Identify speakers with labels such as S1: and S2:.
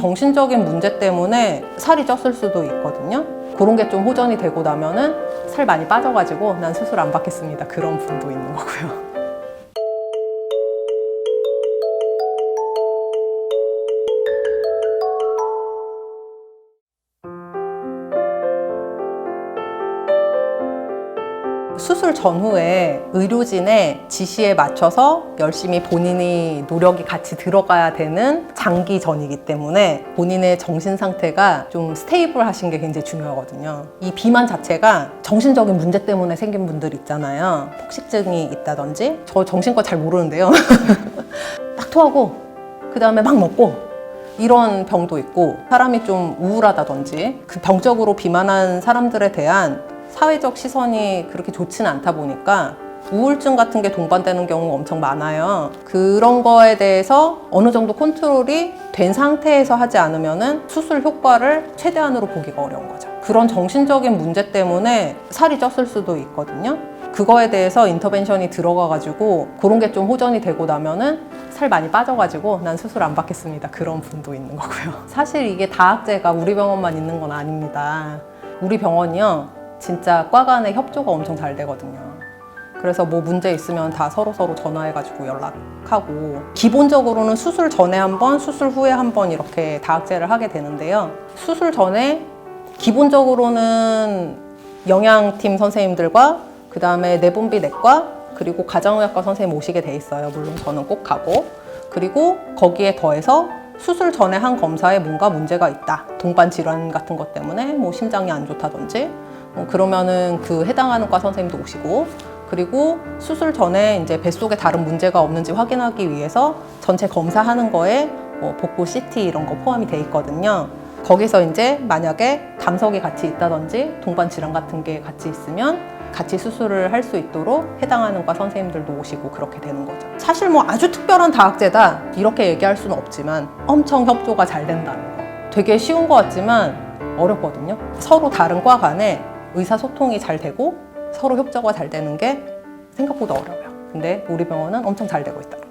S1: 정신적인 문제 때문에 살이 쪘을 수도 있거든요. 그런 게 좀 호전이 되고 나면은 살 많이 빠져가지고 난 수술 안 받겠습니다. 그런 분도 있는 거고요. 수술 전후에 의료진의 지시에 맞춰서 열심히 본인이 노력이 같이 들어가야 되는 장기전이기 때문에 본인의 정신 상태가 좀 스테이블 하신 게 굉장히 중요하거든요. 이 비만 자체가 정신적인 문제 때문에 생긴 분들 있잖아요. 폭식증이 있다든지. 저 정신과 잘 모르는데요. 막 토하고, 그 다음에 막 먹고, 이런 병도 있고 사람이 좀 우울하다든지 그 병적으로 비만한 사람들에 대한 사회적 시선이 그렇게 좋지는 않다 보니까 우울증 같은 게 동반되는 경우가 엄청 많아요. 그런 거에 대해서 어느 정도 컨트롤이 된 상태에서 하지 않으면은 수술 효과를 최대한으로 보기가 어려운 거죠. 그런 정신적인 문제 때문에 살이 쪘을 수도 있거든요. 그거에 대해서 인터벤션이 들어가가지고 그런 게 좀 호전이 되고 나면은 살 많이 빠져가지고 난 수술 안 받겠습니다. 그런 분도 있는 거고요. 사실 이게 다학제가 우리 병원만 있는 건 아닙니다. 우리 병원이요. 진짜 과 간의 협조가 엄청 잘 되거든요. 그래서 뭐 문제 있으면 다 서로서로 전화해가지고 연락하고 기본적으로는 수술 전에 한 번, 수술 후에 한 번 이렇게 다학제를 하게 되는데요. 수술 전에 기본적으로는 영양팀 선생님들과 그 다음에 내분비 내과 그리고 가정의학과 선생님 오시게 돼 있어요. 물론 저는 꼭 가고 그리고 거기에 더해서 수술 전에 한 검사에 뭔가 문제가 있다. 동반 질환 같은 것 때문에 뭐 심장이 안 좋다든지 어, 그러면은 그 해당하는 과 선생님도 오시고 그리고 수술 전에 이제 뱃속에 다른 문제가 없는지 확인하기 위해서 전체 검사하는 거에 뭐 복부 CT 이런 거 포함이 돼 있거든요. 거기서 이제 만약에 담석이 같이 있다든지 동반 질환 같은 게 같이 있으면 같이 수술을 할 수 있도록 해당하는 과 선생님들도 오시고 그렇게 되는 거죠. 사실 뭐 아주 특별한 다학제다 이렇게 얘기할 수는 없지만 엄청 협조가 잘 된다는 거. 되게 쉬운 것 같지만 어렵거든요. 서로 다른 과 간에 의사소통이 잘 되고 서로 협조가 잘 되는 게 생각보다 어려워요. 근데 우리 병원은 엄청 잘 되고 있다.